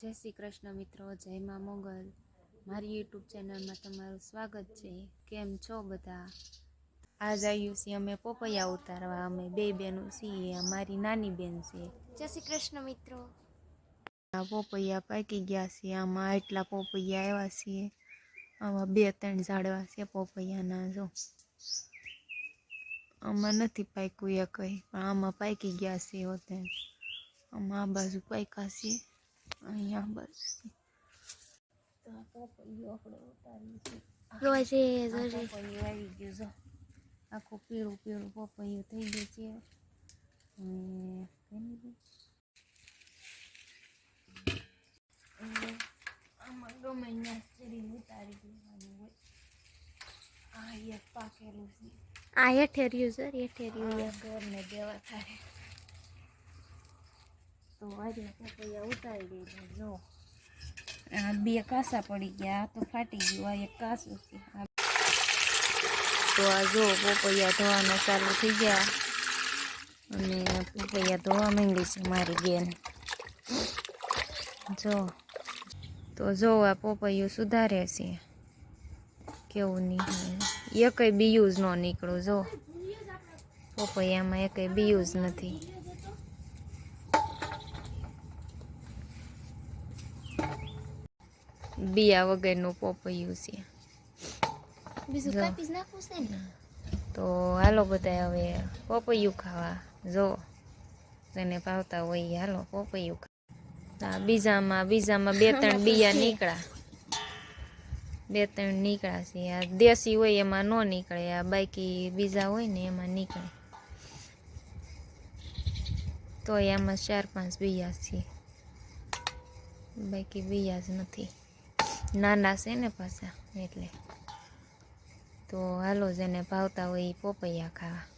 જય શ્રી કૃષ્ણ મિત્રો જય મા મોગલ. મારી યુટ્યુબ ચેનલમાં તમારું સ્વાગત છે. કેમ છો બધા? આજ આવ્યું છીએ અમે પોપૈયા ઉતારવા. અમે બે બેનો છીએ. અમારી નાની બેન છે. જય શ્રી કૃષ્ણ મિત્રો. આ પોપૈયા પાકી ગયા છે. આમાં એટલા પોપૈયા આવ્યા છીએ. આમાં બે ત્રણ ઝાડવા છે પોપૈયાના જો. આમાં નથી પાક્યું એ કંઈ પણ આમાં પાકી ગયા છે હોતે. આમાં આ બાજુ પાક્યા છે. અહીંયા બસ. તો આ પોપૈયું આપણે ઉતારીએ છીએ. આ આવી ગયું જો. આખું પીળું પીળું પપૈયું થઈ ગયું છે. આમાં ગમે ત્યાં ચડીને ઉતારી દેવાનું હોય. આ એક પાકેલું છે. આ હેઠે રહ્યું સર હેઠે રહ્યું આ ઘરને દેવા થાય. તો આજે પપૈયા ઉતારી દીધા. જો, આ બે કાસા પડી ગયા તો ફાટી ગયું, આ એક કાસું છે. તો આ જો, પોપૈયા ધોવાના ચાલુ થઈ ગયા. અને પોપૈયા ધોવા માંડી છે મારી બેન. જો, તો જો આ પોપૈયું સુધારે છે. કેવું નહીં. એકય બીયું જ ન નીકળું, જો. પોપૈયામાં એકય બીયું જ નથી. બિયા વગરનું પોપૈયું છે. બીજું. કાપી નાખવું છે ને? તો હાલો બધા હવે પોપૈયું ખાવા. જો. જેને ભાવતા હોય હાલો પોપૈયું ખાવા. બીજામાં બીજામાં બે ત્રણ બિયા નીકળ્યા. બે ત્રણ નીકળ્યા છે. આ દેશી હોય એમાં ન નીકળે. આ બાકી બીજા હોય ને એમાં નીકળે. તો એમાં ચાર પાંચ બિયા છે. બાકી બિયા જ નથી. નાના છે ને પાછા એટલે. તો હાલો જેને ભાવતા હોય એ પોપૈયા ખાવા.